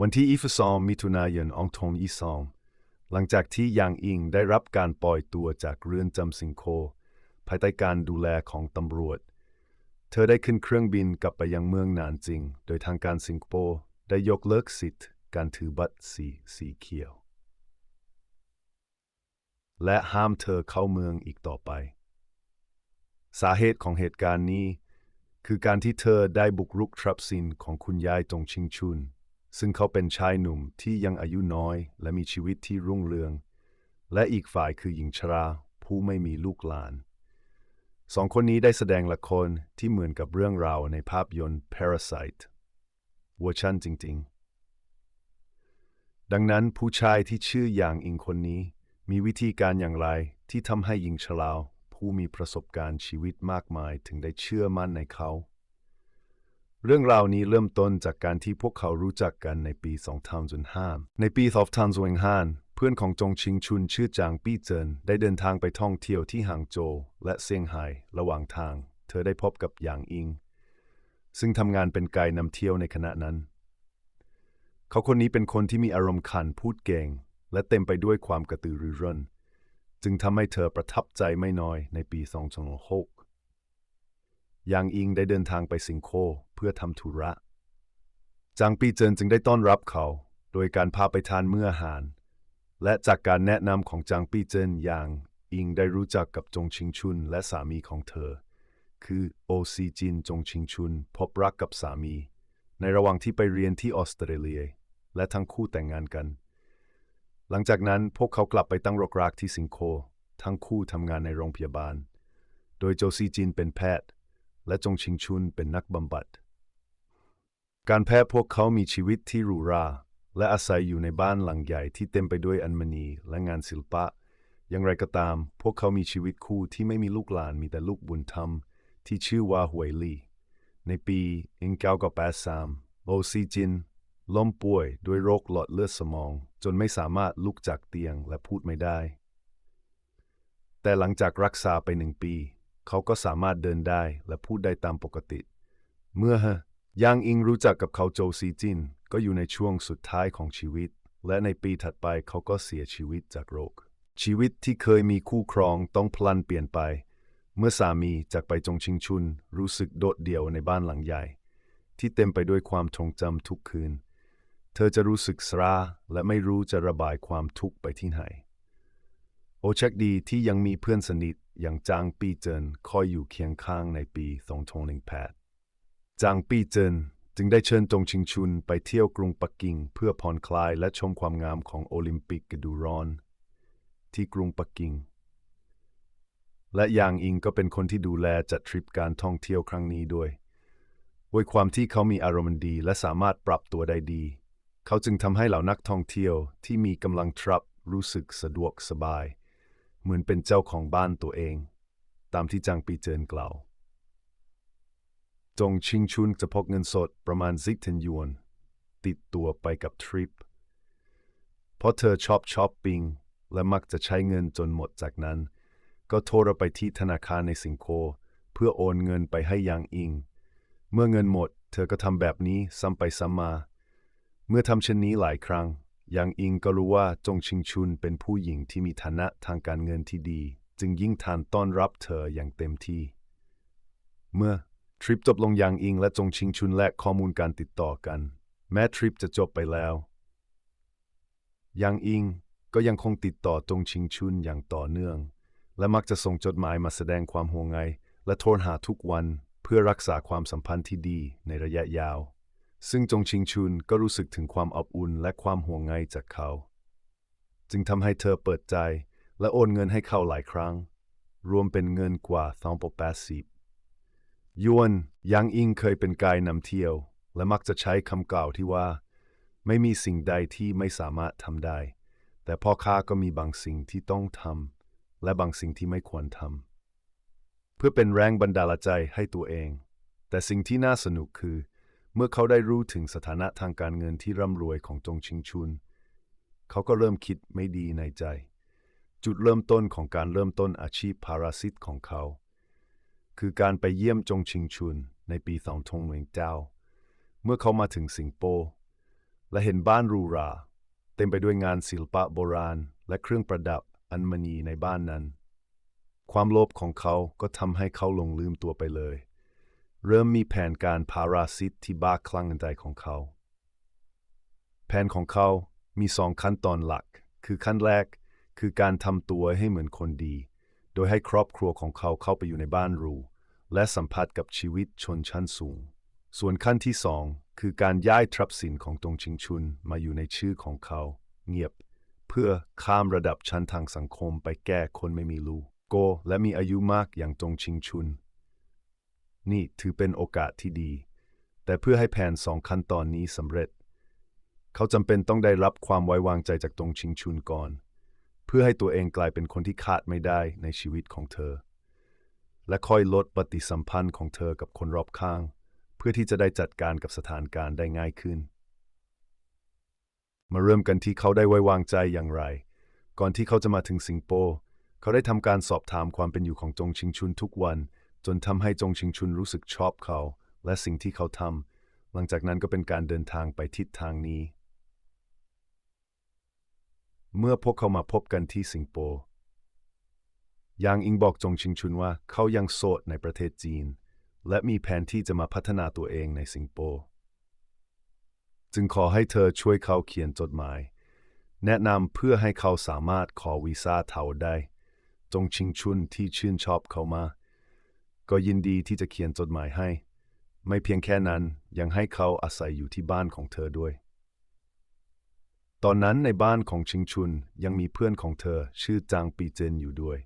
วันที่อีฟซองมิถุนายนอองทงอีซองหลังจากที่ยางอิงได้รับการปล่อยตัวจากเรือนจำสิงโค ภายใต้การดูแลของตำรวจ เธอได้ขึ้นเครื่องบินกลับไปยังเมืองนานจริง โดยทางการสิงคโปร์ได้ยกเลิกสิทธิ์การถือบัตรสีสีเขียว และห้ามเธอเข้าเมืองอีกต่อไป สาเหตุของเหตุการณ์นี้ คือการที่เธอได้บุกรุกทรัพย์สินของคุณยายตงชิงชุน ซึ่งเขาเป็นชายหนุ่มที่ยังอายุน้อย และมีชีวิตที่รุ่งเรือง และอีกฝ่ายคือหญิงชราผู้ไม่มีลูกหลานสองคนนี้ได้แสดงละครที่เหมือนกับเรื่องราวในภาพยนตร์ Parasite เวอร์ชันจริง ๆ ดังนั้นผู้ชายที่ชื่ออย่างอิงคนนี้ มีวิธีการอย่างไรที่ทำให้หญิงชราผู้มีประสบการณ์ชีวิตมากมายถึงได้เชื่อมั่นในเขา เรื่องราวนี้เริ่มต้นจากการที่พวกเขารู้จักกันในปี 2005 ในปี 2005 เพื่อนของจงชิงชุนชื่อจางปี้เจินได้เดินทางไปท่องเที่ยวที่หางโจวและเซี่ยงไฮ้ระหว่างทาง เธอได้พบกับหยางอิง ซึ่งทำงานเป็นไกด์นำเที่ยวในขณะนั้น เขาคนนี้เป็นคนที่มีอารมณ์ขันพูดเก่ง และเต็มไปด้วยความกระตือรือร้น จึงทำให้เธอประทับใจไม่น้อยในปี 2006 ยางอิงได้เดินทางไปสิงโคเพื่อทำธุระ จางปีเจินจึงได้ต้อนรับเขา โดยการพาไปทานมื้ออาหาร และจากการแนะนำของจางปีเจินยางอิงได้รู้จักกับจงชิงชุนและสามีของเธอ คือโอซีจินจงชิงชุนพบรักกับสามี ในระหว่างที่ไปเรียนที่ออสเตรเลีย และทั้งคู่แต่งงานกัน หลังจากนั้นพวกเขากลับไปตั้งรกรากที่สิงโคทั้งคู่ทำงานในโรงพยาบาล โดยโจซีจินเป็นแพทย์ และจงชิงชุนเป็นนักบำบัด การแพทย์พวกเขามีชีวิตที่หรูหราและอาศัยอยู่ในบ้านหลังใหญ่ที่เต็มไปด้วยอัญมณีและงานศิลปะ อย่างไรก็ตาม พวกเขามีชีวิตคู่ที่ไม่มีลูกหลานมีแต่ลูกบุญธรรม ที่ชื่อว่าหวยลี่ ในปี1983โอซีจิน ล้มป่วยด้วยโรคหลอดเลือดสมอง จนไม่สามารถลุกจากเตียงและพูดไม่ได้ แต่หลังจากรักษาไปหนึ่งปี เขาก็สามารถเดินได้และพูดได้ตามปกติ เมื่อฮะยางอิงรู้จักกับเขาโจซีจิน ก็อยู่ในช่วงสุดท้ายของชีวิต และในปีถัดไปเขาก็เสียชีวิตจากโรค ชีวิตที่เคยมีคู่ครองต้องพลันเปลี่ยนไป เมื่อสามีจากไปจงชิงชุน รู้สึกโดดเดี่ยวในบ้านหลังใหญ่ ที่เต็มไปด้วยความทรงจำทุกคืน เธอจะรู้สึกสราและไม่รู้จะระบายความทุกข์ไปที่ไหน โอชักดีที่ยังมีเพื่อนสนิทอย่างจางปีเจินคอยอยู่เคียงข้างในปี2018จางปีเจินจึงได้เชิญจงชิงชุนไปเที่ยวกรุงปักกิ่ง เพื่อผ่อนคลายและชมความงามของโอลิมปิกฤดูร้อน ที่กรุงปักกิ่ง และยางอิงก็เป็นคนที่ดูแลจัดทริปการท่องเที่ยวครั้งนี้ด้วยด้วยความที่เขามีอารมณ์ดีและสามารถปรับตัวได้ดี เขาจึงทำให้เหล่านักท่องเที่ยวที่มีกำลังทรัพย์รู้สึกสะดวกสบาย เหมือนเป็นเจ้าของบ้านตัวเอง ตามที่จางปีเจินกล่าว จงชิงชุนจะพกเงินสดประมาณซิกเทนยวน ติดตัวไปกับทริป เพราะเธอชอบช้อปปิ้งและมักจะใช้เงินจนหมดจากนั้น ก็โทรไปที่ธนาคารในสิงคโปร์เพื่อโอนเงินไปให้ยางอิง เมื่อเงินหมด เธอก็ทำแบบนี้ซ้ำไปซ้ำมา เมื่อทำเช่นนี้หลายครั้ง ยางอิงก็รู้ว่าจงชิงชุนเป็นผู้หญิงที่มีฐานะทางการเงินที่ดี จึงยิ่งทานต้อนรับเธออย่างเต็มที่ เมื่อทริปจบลงยางอิงและจงชิงชุนและข้อมูลการติดต่อกัน แม้ทริปจะจบไปแล้วยางอิงก็ยังคงติดต่อจงชิงชุนอย่างต่อเนื่อง และมักจะส่งจดหมายมาแสดงความห่วงใยและโทรหาทุกวันเพื่อรักษาความสัมพันธ์ที่ดีในระยะยาว ซึ่งจงชิงชุนก็รู้สึกถึงความอบอุ่นและความห่วงใยจากเขา จึงทำให้เธอเปิดใจและโอนเงินให้เขาหลายครั้ง รวมเป็นเงินกว่า280ยวนยังอิงเคยเป็นกายนำเที่ยว และมักจะใช้คำกล่าวที่ว่า ไม่มีสิ่งใดที่ไม่สามารถทำได้ แต่พ่อค้าก็มีบางสิ่งที่ต้องทำและบางสิ่งที่ไม่ควรทำเพื่อเป็นแรงบันดาลใจให้ตัวเอง แต่สิ่งที่น่าสนุกคือ เมื่อเขาได้รู้ถึงสถานะทางการเงินที่ร่ำรวยของจงชิงชุน เขาก็เริ่มคิดไม่ดีในใจ จุดเริ่มต้นของการเริ่มต้นอาชีพพาราซิตของเขา คือการไปเยี่ยมจงชิงชุนในปี2 0 1 9เมื่อเขามาถึงสิงคโปร์และเห็นบ้านรูรา เต็มไปด้วยงานศิลปะโบราณ และเครื่องประดับอันมณีในบ้านนั้น ความโลภของเขาก็ทำให้เขาหลงลืมตัวไปเลย เริ่มมีแผนการพาราซิตที่บ้าคลั่งใจของเขา แผนของเขามีสองขั้นตอนหลัก คือขั้นแรกคือการทำตัวให้เหมือนคนดี โดยให้ครอบครัวของเขาเข้าไปอยู่ในบ้านรูและสัมผัสกับชีวิตชนชั้นสูง ส่วนขั้นที่สองคือการย้ายทรัพย์สินของตงชิงชุนมาอยู่ในชื่อของเขา เงียบ เพื่อข้ามระดับชั้นทางสังคมไปแก้คนไม่มีลูกโกและมีอายุมากอย่างตงชิงชุน นี่ถือเป็นโอกาสที่ดี แต่เพื่อให้แผนสองขั้นตอนนี้สำเร็จ เขาจำเป็นต้องได้รับความไว้วางใจจากตงชิงชุนก่อน เพื่อให้ตัวเองกลายเป็นคนที่ขาดไม่ได้ในชีวิตของเธอ และค่อยลดปฏิสัมพันธ์ของเธอกับคนรอบข้าง เพื่อที่จะได้จัดการกับสถานการณ์ได้ง่ายขึ้น มาเริ่มกันที่เขาได้ไว้วางใจอย่างไร ก่อนที่เขาจะมาถึงสิงคโปร์เขาได้ทำการสอบถามความเป็นอยู่ของจงชิงชุนทุกวัน จนทำให้จงชิงชุนรู้สึกชอบเขา และสิ่งที่เขาทำหลังจากนั้นก็เป็นการเดินทางไปทิศทางนี้ เมื่อพวกเขามาพบกันที่สิงคโปร์ยางอิงบอกจงชิงชุนว่าเขายังโสดในประเทศจีน และมีแผนที่จะมาพัฒนาตัวเองในสิงคโปร์จึงขอให้เธอช่วยเขาเขียนจดหมาย แนะนำเพื่อให้เขาสามารถขอวีซ่าเทาได้ จงชิงชุนที่ชื่นชอบเขามา ก็ยินดีที่จะเขียนจดหมายให้ ไม่เพียงแค่นั้นยังให้เขาอาศัยอยู่ที่บ้านของเธอด้วย ตอนนั้นในบ้านของชิงชุนยังมีเพื่อนของเธอชื่อจางปีเจนอยู่ด้วย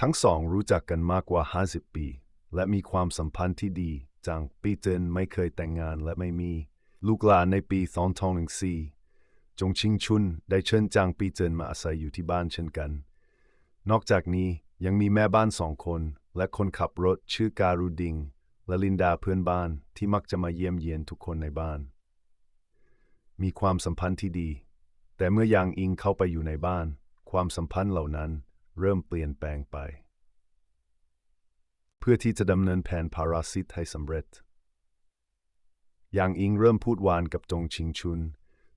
ทั้งสองรู้จักกันมากกว่า 50 ปี และมีความสัมพันธ์ที่ดี จางปีเจนไม่เคยแต่งงานและไม่มี ลูกหลานในปี2014จงชิงชุนได้เชิญจางปีเจินมาอาศัยอยู่ที่บ้านเช่นกัน นอกจากนี้ยังมีแม่บ้านสองคน และคนขับรถชื่อการูดิง และลินดาเพื่อนบ้านที่มักจะมาเยี่ยมเยียนทุกคนในบ้าน มีความสัมพันธ์ที่ดี แต่เมื่อยางอิงเข้าไปอยู่ในบ้าน ความสัมพันธ์เหล่านั้นเริ่มเปลี่ยนแปลงไป เพื่อที่จะดำเนินแผนพาราซิตให้สำเร็จยางอิงเริ่มพูดหวานกับจงชิงชุน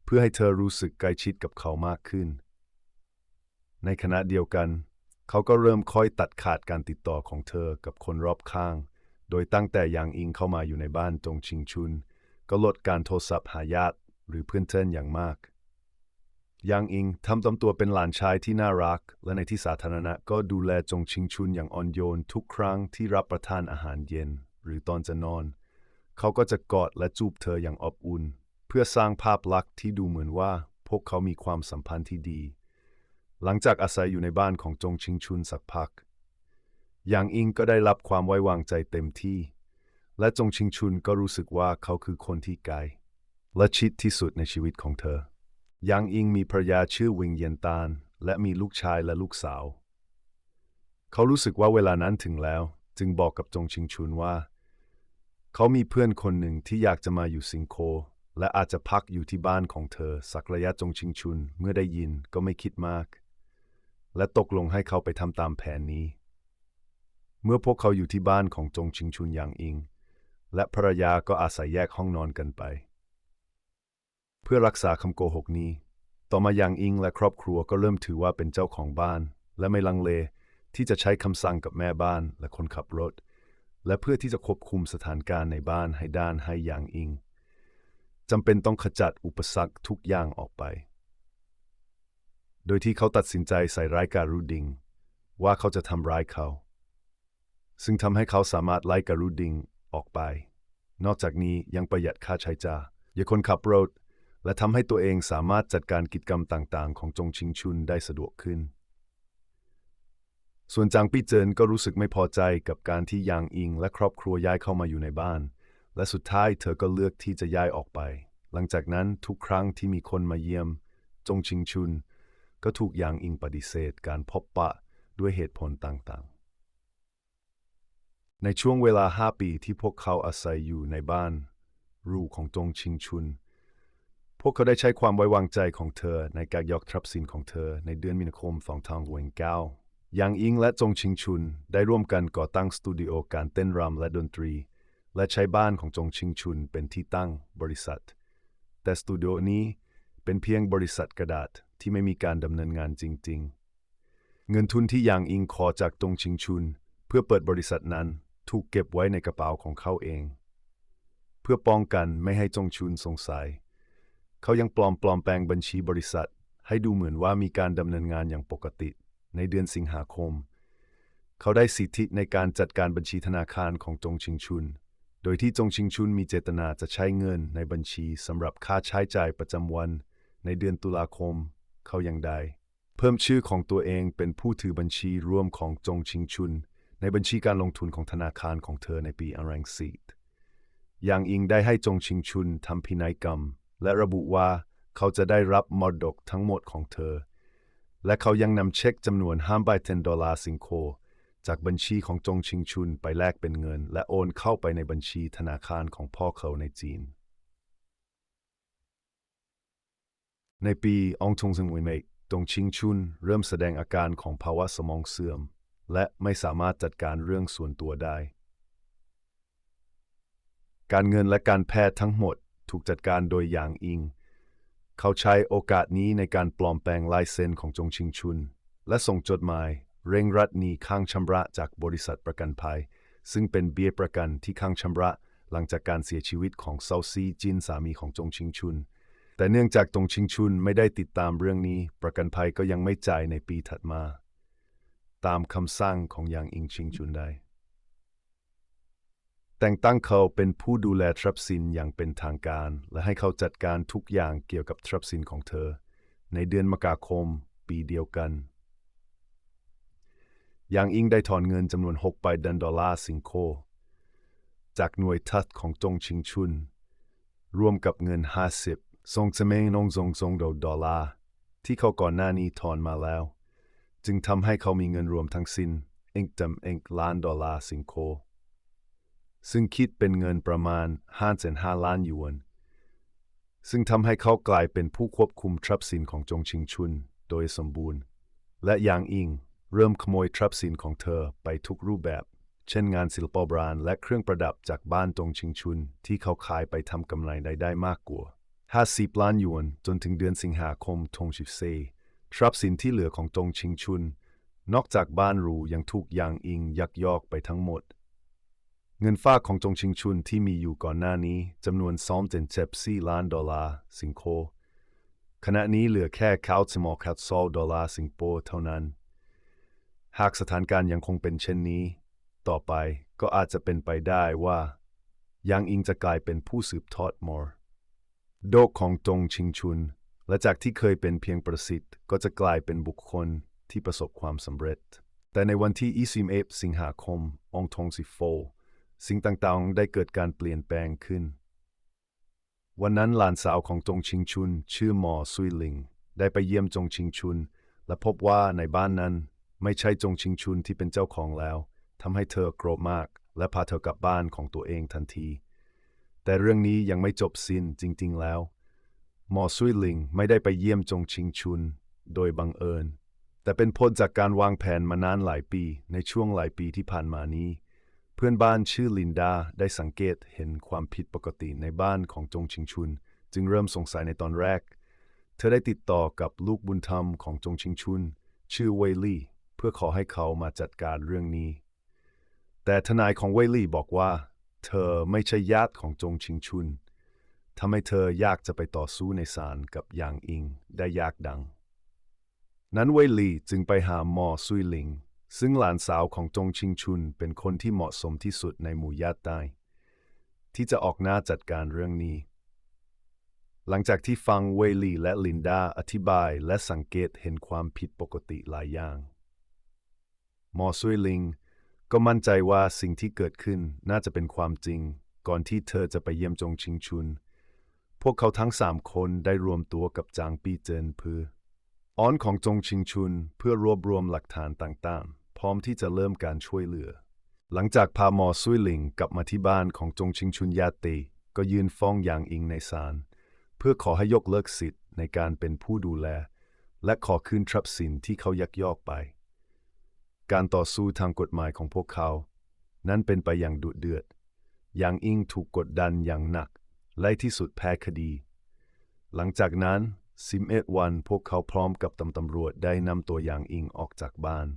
เพื่อให้เธอรู้สึกใกล้ชิดกับเขามากขึ้น ในขณะเดียวกัน เขาก็เริ่มค่อยตัดขาดการติดต่อของเธอกับคนรอบข้าง โดยตั้งแต่ยางอิงเข้ามาอยู่ในบ้านจงชิงชุน ก็ลดการโทรศัพท์หาญาติหรือเพื่อนเพื่อนอย่างมากยางอิงทำตำตัวเป็นหลานชายที่น่ารัก และในที่สาธารณะก็ดูแลจงชิงชุนอย่างอ่อนโยนทุกครั้งที่รับประทานอาหารเย็น หรือตอนจะนอน เขาก็จะกอดและจูบเธออย่างอบอุ่น เพื่อสร้างภาพลักษณ์ที่ดูเหมือนว่า พวกเขามีความสัมพันธ์ที่ดี หลังจากอาศัยอยู่ในบ้านของจงชิงชุนสักพักยางอิงก็ได้รับความไว้วางใจเต็มที่ และจงชิงชุนก็รู้สึกว่าเขาคือคนที่ไกลและชิดที่สุดในชีวิตของเธอยางอิงมีภรรยาชื่อวิงเยียนตานและมีลูกชายและลูกสาว เขารู้สึกว่าเวลานั้นถึงแล้ว จึงบอกกับจงชิงชุนว่า เขามีเพื่อนคนหนึ่งที่อยากจะมาอยู่สิงคโปร์และอาจจะพักอยู่ที่บ้านของเธอ สักระยะจงชิงชุนเมื่อได้ยินก็ไม่คิดมาก และตกลงให้เขาไปทำตามแผนนี้ เมื่อพวกเขาอยู่ที่บ้านของจงชิงชุนยางอิง และภรรยาก็อาศัยแยกห้องนอนกันไป เพื่อรักษาคำโกหกนี้ ต่อมายังอิงและครอบครัวก็เริ่มถือว่าเป็นเจ้าของบ้าน และไม่ลังเลที่จะใช้คำสั่งกับแม่บ้านและคนขับรถ และเพื่อที่จะควบคุมสถานการณ์ในบ้านให้ด้านให้อย่างอิงจำเป็นต้องขจัดอุปสรรคทุกอย่างออกไป โดยที่เขาตัดสินใจใส่ร้ายการูดิง ว่าเขาจะทำร้ายเขา ซึ่งทำให้เขาสามารถไล่การูดิงออกไป นอกจากนี้ยังประหยัดค่าใช้จ่ายย่าคนขับรถ และทำให้ตัวเองสามารถจัดการกิจกรรมต่างๆ ของจงชิงชุนได้สะดวกขึ้น ส่วนจางปี้เจินก็รู้สึกไม่พอใจกับการที่ยางอิง และครอบครัวย้ายเข้ามาอยู่ในบ้าน และสุดท้ายเธอก็เลือกที่จะย้ายออกไป หลังจากนั้นทุกครั้งที่มีคนมาเยี่ยม จงชิงชุน ก็ถูกยางอิงปฏิเสธการพบปะด้วยเหตุผลต่างๆ ในช่วงเวลาห้าปีที่พวกเขาอาศัยอยู่ในบ้าน รูของจงชิงชุน พวกเขาได้ใช้ความไว้วางใจของเธอในการยกทรัพย์สินของเธอในเดือนมีนาคม2 5 6 9ยังอิงและจงชิงชุนได้ร่วมกันก่อตั้งสตูดิโอการเต้นรำและดนตรี และใช้บ้านของจงชิงชุนเป็นที่ตั้งบริษัท แต่สตูดิโอนี้เป็นเพียงบริษัทกระดาษที่ไม่มีการดำเนินงานจริง ๆ เงินทุนที่ยางอิงขอจากตงชิงชุน เพื่อเปิดบริษัทนั้นถูกเก็บไว้ในกระเป๋าของเขาเอง เพื่อป้องกันไม่ให้จงชุนสงสัย เขายังปลอมปลอมแปลงบัญชีบริษัท ให้ดูเหมือนว่ามีการดำเนินงานอย่างปกติ ในเดือนสิงหาคม เขาได้สิทธิในการจัดการบัญชีธนาคารของจงชิงชุน โดยที่จงชิงชุนมีเจตนาจะใช้เงินในบัญชีสำหรับค่าใช้จ่ายประจำวัน ในเดือนตุลาคม เขายังได้ เพิ่มชื่อของตัวเองเป็นผู้ถือบัญชีร่วมของจงชิงชุน ในบัญชีการลงทุนของธนาคารของเธอในปีอารังซีตยังอิงได้ให้จงชิงชุนทำพินัยกรรม และระบุว่าเขาจะได้รับมรดกทั้งหมดของเธอ และเขายังนำเช็คจำนวน5 0 0ดอลลาร์สิงโคจากบัญชีของจงชิงชุนไปแลกเป็นเงิน และโอนเข้าไปในบัญชีธนาคารของพ่อเขาในจีน ในปีองทงซึงวิเมกตงชิงชุนเริ่มแสดงอาการของภาวะสมองเสื่อม และไม่สามารถจัดการเรื่องส่วนตัวได้ การเงินและการแพทย์ทั้งหมดถูกจัดการโดยหยางอิง เขาใช้โอกาสนี้ในการปลอมแปลงลายเซ็นของจงชิงชุน และส่งจดหมาย เร่งรัดหนีค้างชำระจากบริษัทประกันภัย ซึ่งเป็นเบี้ยประกันที่ค้างชำระหลังจากการเสียชีวิตของเซาซีจินสามีของจงชิงชุน แต่เนื่องจากตงชิงชุนไม่ได้ติดตามเรื่องนี้ ประกันภัยก็ยังไม่จ่ายในปีถัดมา ตามคำสั่งของยางอิงชิงชุนได้ แต่งตั้งเขาเป็นผู้ดูแลทรัพย์สินอย่างเป็นทางการ และให้เขาจัดการทุกอย่างเกี่ยวกับทรัพย์สินของเธอ ในเดือนมกราคมปีเดียวกันยางอิงได้ถอนเงินจำนวน6ไปดันดอลลาร์สิงโค จากหน่วยทัดของจงชิงชุนรวมกับเงิน 50 ทรงเสมงนงทรงทรงดอลลาร์ที่เขาก่อนหน้านี้ถอนมาแล้ว จึงทำให้เขามีเงินรวมทั้งสิ้นเองจำเองล้านดอลลาร์สิงโคซึ่งคิดเป็นเงินประมาณ5.5ล้านหยวน ซึ่งทำให้เขากลายเป็นผู้ควบคุมทรัพย์สินของจงชิงชุนโดยสมบูรณ์ และยางอิงเริ่มขโมยทรัพย์สินของเธอไปทุกรูปแบบ เช่นงานศิลปบราณและเครื่องประดับจากบ้านจงชิงชุนที่เขาขายไปทำกำไรได้ได้มากกว่า 50 ล้านหยวน จนถึงเดือนสิงหาคมทงชิเซทรัพย์สินที่เหลือของจงชิงชุน นอกจากบ้านรูยังถูกยางอิงยักยอกไปทั้งหมด เงินฝากของจงชิงชุนที่มีอยู่ก่อนหน้านี้จำนวน2.74ล้านดอลลาร์สิงโคขณะนี้เหลือแค่9.62ดอลลาร์สิงโปเท่านั้น หากสถานการณ์ยังคงเป็นเช่นนี้ ต่อไปก็อาจจะเป็นไปได้ว่า ยังอิงจะกลายเป็นผู้สืบทอดมอร์ โดกของจงชิงชุน และจากที่เคยเป็นเพียงประสิทธิ์ ก็จะกลายเป็นบุคคลที่ประสบความสำเร็จ แต่ในวันที่ 21 สิงหาคม องทงสิโฟ สิ่งต่างๆ ได้เกิดการเปลี่ยนแปลงขึ้น วันนั้นหลานสาวของจงชิงชุน ชื่อหมอซุยหลิง ได้ไปเยี่ยมจงชิงชุน และพบว่าในบ้านนั้นไม่ใช่จงชิงชุนที่เป็นเจ้าของแล้วทำให้เธอโกรธมาก และพาเธอกลับบ้านของตัวเองทันที แต่เรื่องนี้ยังไม่จบสิ้นจริง ๆ แล้ว หมอซุยหลิงไม่ได้ไปเยี่ยมจงชิงชุน โดยบังเอิญ แต่เป็นผลจากการวางแผนมานานหลายปีในช่วงหลายปีที่ผ่านมานี้ เพื่อนบ้านชื่อลินดาได้สังเกตเห็นความผิดปกติในบ้านของจงชิงชุน จึงเริ่มสงสัยในตอนแรก เธอได้ติดต่อกับลูกบุญธรรมของจงชิงชุน ชื่อเวลี่ เพื่อขอให้เขามาจัดการเรื่องนี้ แต่ทนายของเวลี่บอกว่า เธอไม่ใช่ญาติของจงชิงชุนทำให้เธอยากจะไปต่อสู้ในศาลกับยางอิงได้ยากดัง นั้นเวลี่จึงไปหาหมอซุยหลิง ซึ่งหลานสาวของจงชิงชุนเป็นคนที่เหมาะสมที่สุดในหมู่ญาติใต้ ที่จะออกหน้าจัดการเรื่องนี้ หลังจากที่ฟังเวลี่และลินดาอธิบายและสังเกตเห็นความผิดปกติหลายอย่างหมอซุยหลิง ก็มั่นใจว่าสิ่งที่เกิดขึ้นน่าจะเป็นความจริง ก่อนที่เธอจะไปเยี่ยมจงชิงชุน พวกเขาทั้งสามคนได้รวมตัวกับจางปีเจินเพื่ออ้อนของจงชิงชุนเพื่อรวบรวมหลักฐานต่างๆ พร้อมที่จะเริ่มการช่วยเหลือ หลังจากพาหมอซุยหลิงกลับมาที่บ้านของจงชิงชุนยาตีก็ยื่นฟ้องยางอิงในศาลเพื่อขอให้ยกเลิกสิทธิ์ในการเป็นผู้ดูแล และขอคืนทรัพย์สินที่เขายักยอกไป การต่อสู้ทางกฎหมายของพวกเขา นั้นเป็นไปอย่างดุเดือดยางอิงถูกกดดันอย่างหนัก และที่สุดแพ้คดี หลังจากนั้นสิบเอ็ดวันพวกเขาพร้อมกับตำตำรวจได้นำตัวหยางอิงออกจากบ้าน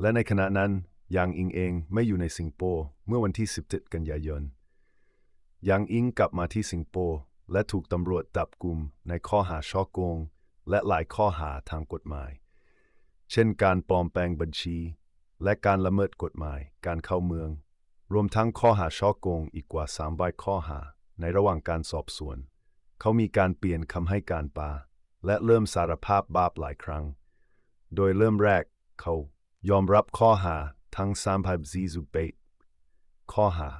และในขณะนั้นยางอิงเองไม่อยู่ในสิงคโปร์เมื่อวันที่ 17 กันยายนยางอิงกลับมาที่สิงคโปร์และถูกตำรวจจับกลุ่มในข้อหาช่อโกง และหลายข้อหาทางกฎหมาย เช่นการปลอมแปลงบัญชี และการละเมิดกฎหมาย การเข้าเมือง รวมทั้งข้อหาช่อโกงอีกกว่า3ใบข้อหา ในระหว่างการสอบสวน เขามีการเปลี่ยนคำให้การปา และเริ่มสารภาพบาปหลายครั้ง โดยเริ่มแรกเขายอมรับข้อหาทั้ง3พับซีซูเบตข้อหา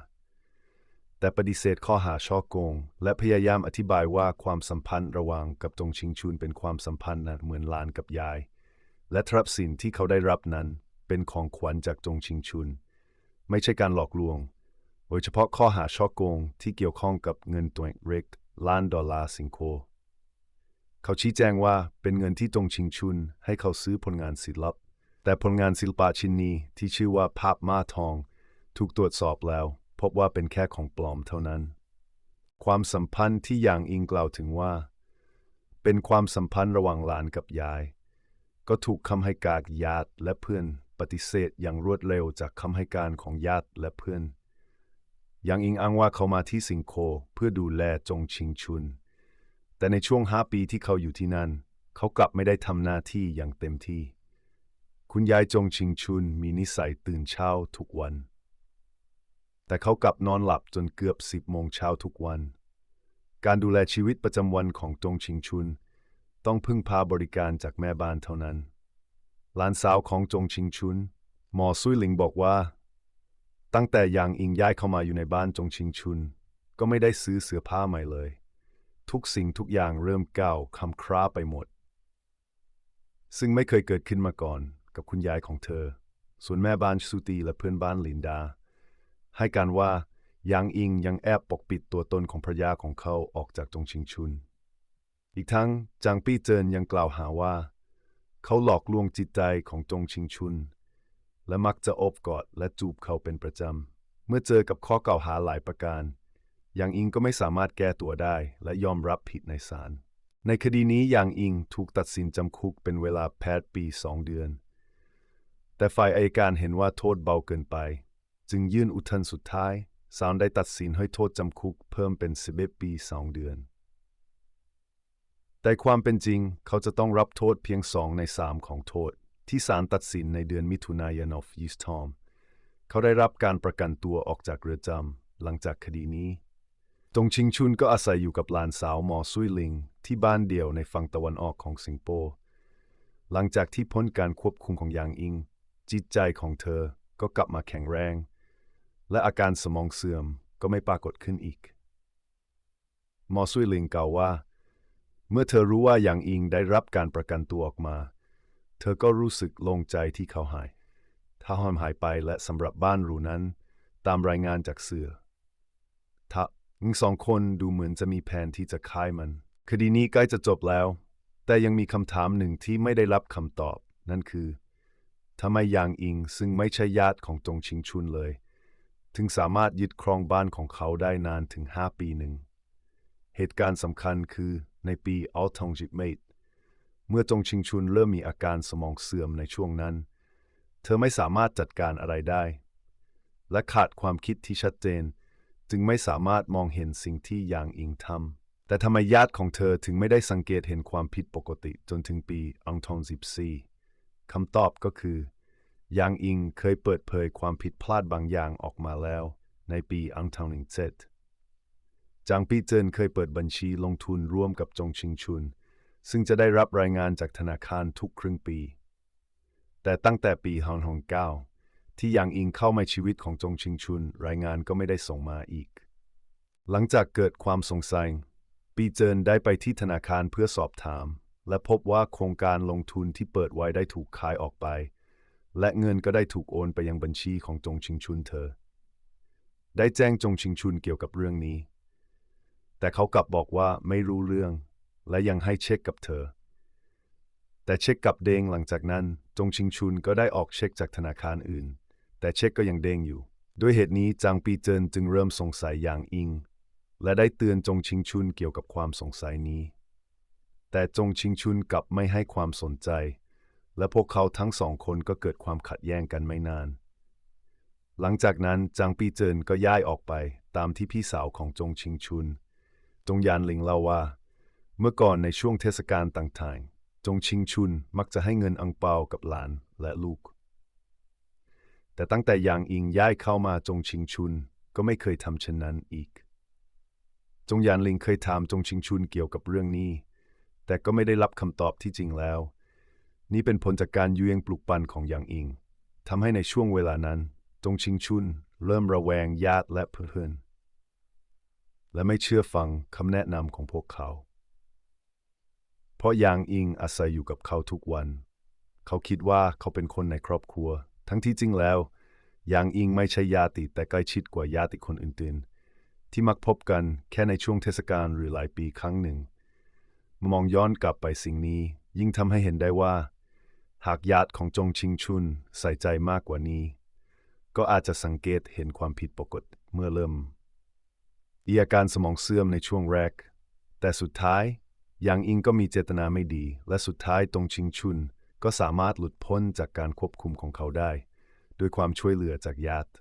แต่ปฏิเสธข้อหาช่อโกง และพยายามอธิบายว่าความสัมพันธ์ระหว่างกับจงชิงชุนเป็นความสัมพันธ์นะเหมือนลานกับยาย และทรัพย์สินที่เขาได้รับนั้นเป็นของขวัญจากจงชิงชุน ไม่ใช่การหลอกลวง โดยเฉพาะข้อหาช่อโกงที่เกี่ยวข้องกับเงินตัวเร็กล้านดอลลาร์สิงคโปร์เขาชี้แจงว่าเป็นเงินที่จงชิงชุน ให้เขาซื้อผลงานศิลปะแต่ผลงานศิลปะชิ้นนี้ที่ชื่อว่าภาพม้าทอง ถูกตรวจสอบแล้ว พบว่าเป็นแค่ของปลอมเท่านั้น ความสัมพันธ์ที่อย่างอิงกล่าวถึงว่า เป็นความสัมพันธ์ระหว่างหลานกับยาย ก็ถูกคำให้การญาติและเพื่อนปฏิเสธอย่างรวดเร็วจากคำให้การของญาติและเพื่อนยังอิงอ้างว่าเขามาที่สิงคโปร์เพื่อดูแลจงชิงชุน แต่ในช่วงห้าปีที่เขาอยู่ที่นั่น เขากลับไม่ได้ทำหน้าที่อย่างเต็มที่ คุณยายจงชิงชุนมีนิสัยตื่นเช้าทุกวัน แต่เขากลับนอนหลับจนเกือบสิบโมงเช้าทุกวัน การดูแลชีวิตประจำวันของจงชิงชุน ต้องพึ่งพาบริการจากแม่บ้านเท่านั้น หลานสาวของจงชิงชุน หมอซุยหลิงบอกว่า ตั้งแต่ยางอิงย้ายเข้ามาอยู่ในบ้านจงชิงชุน ก็ไม่ได้ซื้อเสื้อผ้าใหม่เลย ทุกสิ่งทุกอย่างเริ่มเก่าคำคร้าไปหมด ซึ่งไม่เคยเกิดขึ้นมาก่อนกับคุณยายของเธอ ส่วนแม่บ้านสุตีและเพื่อนบ้านลินดา ให้การว่ายางอิงยังแอบปกปิดตัวตนของภรรยาของเขาออกจากจงชิงชุน อีกทั้งจางปี้เจินยังกล่าวหาว่า เขาหลอกลวงจิตใจของจงชิงชุน และมักจะอบกอดและจูบเขาเป็นประจำ เมื่อเจอกับข้อกล่าวหาหลายประการยางอิงก็ไม่สามารถแก้ตัวได้และยอมรับผิดในศาลในคดีนี้ยางอิงถูกตัดสินจำคุกเป็นเวลาแปดปีสองเดือน แต่ฝ่ายอัยการเห็นว่าโทษเบาเกินไป จึงยื่นอุทธรณ์สุดท้ายศาลได้ตัดสินให้โทษจำคุกเพิ่มเป็น11ปีสองเดือน แต่ความเป็นจริงเขาจะต้องรับโทษเพียงสองในสามของโทษ ที่ศาลตัดสินในเดือนมิถุนายน of y e s t o m เขาได้รับการประกันตัวออกจากเรือนจำหลังจากคดีนี้จงชิงชุนก็อาศัยอยู่กับหลานสาวหมอซุยลิง ที่บ้านเดี่ยวในฝั่งตะวันออกของสิงคโปร์หลังจากที่พ้นการควบคุมของยางอิง จิตใจของเธอก็กลับมาแข็งแรง และอาการสมองเสื่อมก็ไม่ปรากฏขึ้นอีก หมอซุยลิงกล่าวว่า เมื่อเธอรู้ว่าหยางอิงได้รับการประกันตัวออกมา เธอก็รู้สึกโล่งใจที่เขาหาย ถ้าหอมหายไปและสำหรับบ้านรูนั้น ตามรายงานจากเสือทั้งสองคนดูเหมือนจะมีแผนที่จะฆ่ามัน คดีนี้ใกล้จะจบแล้ว แต่ยังมีคำถามหนึ่งที่ไม่ได้รับคำตอบ นั่นคือทำไมยางอิงซึ่งไม่ใช่ญาติของจงชิงชุนเลย ถึงสามารถยึดครองบ้านของเขาได้นานถึงห้าปีหนึ่ง เหตุการณ์สำคัญคือ ในปีอัลทองจิตเมตเมื่อจงชิงชุนเริ่มมีอาการสมองเสื่อมในช่วงนั้น เธอไม่สามารถจัดการอะไรได้ และขาดความคิดที่ชัดเจน จึงไม่สามารถมองเห็นสิ่งที่ยางอิงทำแต่ทำไมญาติของเธอถึงไม่ได้สังเกตเห็นความผิดปกติจนถึงปีอังทองสิบสี่คำตอบก็คือยางอิงเคยเปิดเผยความผิดพลาดบางอย่างออกมาแล้ว ในปีอังทองหนึ่งเจ็ด จางปีเจินเคยเปิดบัญชีลงทุนร่วมกับจงชิงชุน ซึ่งจะได้รับรายงานจากธนาคารทุกครึ่งปี แต่ตั้งแต่ปีฮองฮองเก้าที่ยางอิงเข้ามาชีวิตของจงชิงชุน รายงานก็ไม่ได้ส่งมาอีก หลังจากเกิดความสงสัย ปีเจินได้ไปที่ธนาคารเพื่อสอบถาม และพบว่าโครงการลงทุนที่เปิดไว้ได้ถูกขายออกไป และเงินก็ได้ถูกโอนไปยังบัญชีของจงชิงชุนเธอ ได้แจ้งจงชิงชุนเกี่ยวกับเรื่องนี้ แต่เขากลับบอกว่าไม่รู้เรื่อง และยังให้เช็คกับเธอ แต่เช็คกลับเด้งหลังจากนั้น จงชิงชุนก็ได้ออกเช็คจากธนาคารอื่น แต่เช็คก็ยังเด้งอยู่ ด้วยเหตุนี้จางปีเจินจึงเริ่มสงสัยอย่างอิง และได้เตือนจงชิงชุนเกี่ยวกับความสงสัยนี้ แต่จงชิงชุนกลับไม่ให้ความสนใจ และพวกเขาทั้งสองคนก็เกิดความขัดแย้งกันไม่นานหลังจากนั้นจางปีเจินก็ย้ายออกไปตามที่พี่สาวของจงชิงชุน จงยานหลิงเล่าว่า เมื่อก่อนในช่วงเทศกาลต่างๆ จงชิงชุนมักจะให้เงินอังเปากับหลานและลูก แต่ตั้งแต่ยางอิงย้ายเข้ามาจงชิงชุนก็ไม่เคยทำเช่นนั้นอีก จงยานหลิงเคยถามจงชิงชุนเกี่ยวกับเรื่องนี้ แต่ก็ไม่ได้รับคำตอบที่จริงแล้ว นี่เป็นผลจากการเยื้องปลุกปั่นของยางอิงทำให้ในช่วงเวลานั้น จงชิงชุนเริ่มระแวงญาติและเพื่อน และไม่เชื่อฟังคำแนะนำของพวกเขา เพราะยางอิงอาศัยอยู่กับเขาทุกวัน เขาคิดว่าเขาเป็นคนในครอบครัว ทั้งที่จริงแล้ว ยางอิงไม่ใช่ญาติแต่ใกล้ชิดกว่าญาติคนอื่นๆ ที่มักพบกันแค่ในช่วงเทศกาลหรือหลายปีครั้งหนึ่ง มองย้อนกลับไปสิ่งนี้ยิ่งทำให้เห็นได้ว่า หากญาติของจงชิงชุนใส่ใจมากกว่านี้ ก็อาจจะสังเกตเห็นความผิดปกติเมื่อเริ่ม มีอาการสมองเสื่อมในช่วงแรก แต่สุดท้ายยางอิงก็มีเจตนาไม่ดี และสุดท้ายตรงชิงชุน ก็สามารถหลุดพ้นจากการควบคุมของเขาได้ ด้วยความช่วยเหลือจากญาติ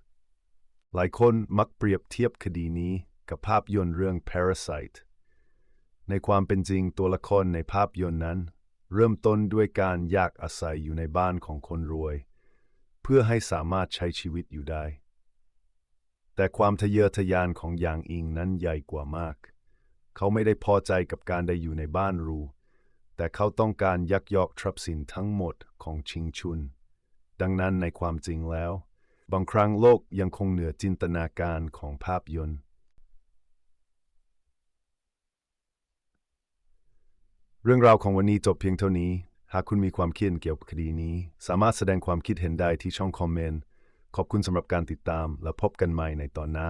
หลายคนมักเปรียบเทียบคดีนี้กับภาพยนตร์เรื่อง Parasite ในความเป็นจริงตัวละครในภาพยนตร์นั้น เริ่มต้นด้วยการอยากอาศัยอยู่ในบ้านของคนรวย เพื่อให้สามารถใช้ชีวิตอยู่ได้ แต่ความทะเยอทะยานของยางอิงนั้นใหญ่กว่ามาก เขาไม่ได้พอใจกับการได้อยู่ในบ้านรู แต่เขาต้องการยักยอกทรัพย์สินทั้งหมดของชิงชุน ดังนั้นในความจริงแล้ว บางครั้งโลกยังคงเหนือจินตนาการของภาพยนตร์เรื่องราวของวันนี้จบเพียงเท่านี้ หากคุณมีความคิดเห็นเกี่ยวกับคดีนี้ สามารถแสดงความคิดเห็นได้ที่ช่องคอมเมนต์ ขอบคุณสำหรับการติดตามและพบกันใหม่ในตอนหน้า